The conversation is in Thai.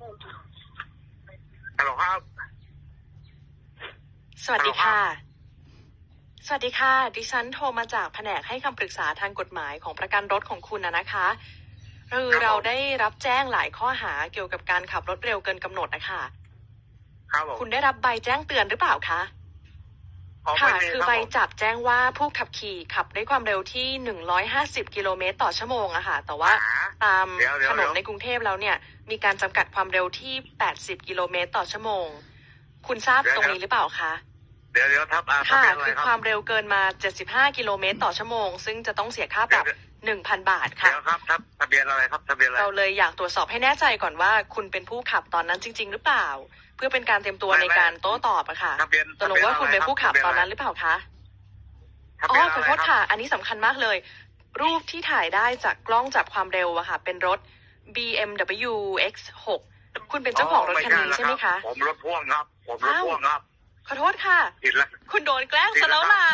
ฮัลโหลครับ สวัสดีค่ะฮัลโหลครัสวัสดีค่ะ ดิฉันโทรมาจากแผนกให้คำปรึกษาทางกฎหมายของประกันรถของคุณนะนะคะคือครับผมเราได้รับแจ้งหลายข้อหาเกี่ยวกับการขับรถเร็วเกินกำหนดนะคะครับผมคุณได้รับใบแจ้งเตือนหรือเปล่าคะอ๋อ ค่ะไม่มีคือรับใบผมจับแจ้งว่าผู้ขับขี่ขับด้วยความเร็วที่ 150 กิโลเมตรต่อชั่วโมงอะค่ะ แต่ว่าหาตามเดี๋ยวเดี๋ยวถนนเดี๋ยวในกรุงเทพแล้วเนี่ย มีการจำกัดความเร็วที่ 80 กิโลเมตรต่อชั่วโมง คุณทราบตรงนี้หรือเปล่าคะ เดี๋ยวเดี๋ยวทับอาทะค่ะเบียนอะไรคือครับความเร็วเกินมา 75 กิโลเมตรต่อชั่วโมง ซึ่งจะต้องเสียค่าปรับ 1,000 บาทค่ะเดี๋ยวครับทับทะ เบียนอะไรครับทะเบียนอะไรเราเลยอยากตรวจสอบให้แน่ใจก่อนว่า คุณเป็นผู้ขับตอนนั้นจริง ๆ หรือเปล่า เพื่อเป็นการเตรียมตัวไม่ในไม่การโต้ตอบอะค่ะทะเบียนตกลงว่าคุณเป็นผู้ขับทะเบียตนอนอะไรนั้นหรือเปล่าคะทะอ๋เบียอนขอะอไรโทษรับค่ะ อันนี้สำคัญมากเลย รูปที่ถ่ายได้จากกล้องจับความเร็วอะค่ะ เป็นรถ BMW X6 คุณเป็นเจ้าของรถคันนี้ใช่ไหมคะ ผมรถพ่วงครับ ผมรถอ้าวพ่วงครับ ขอโทษค่ะผิดแล้วคุณโดนแกล้งผิดซะแล้แล้ววครับล่ะ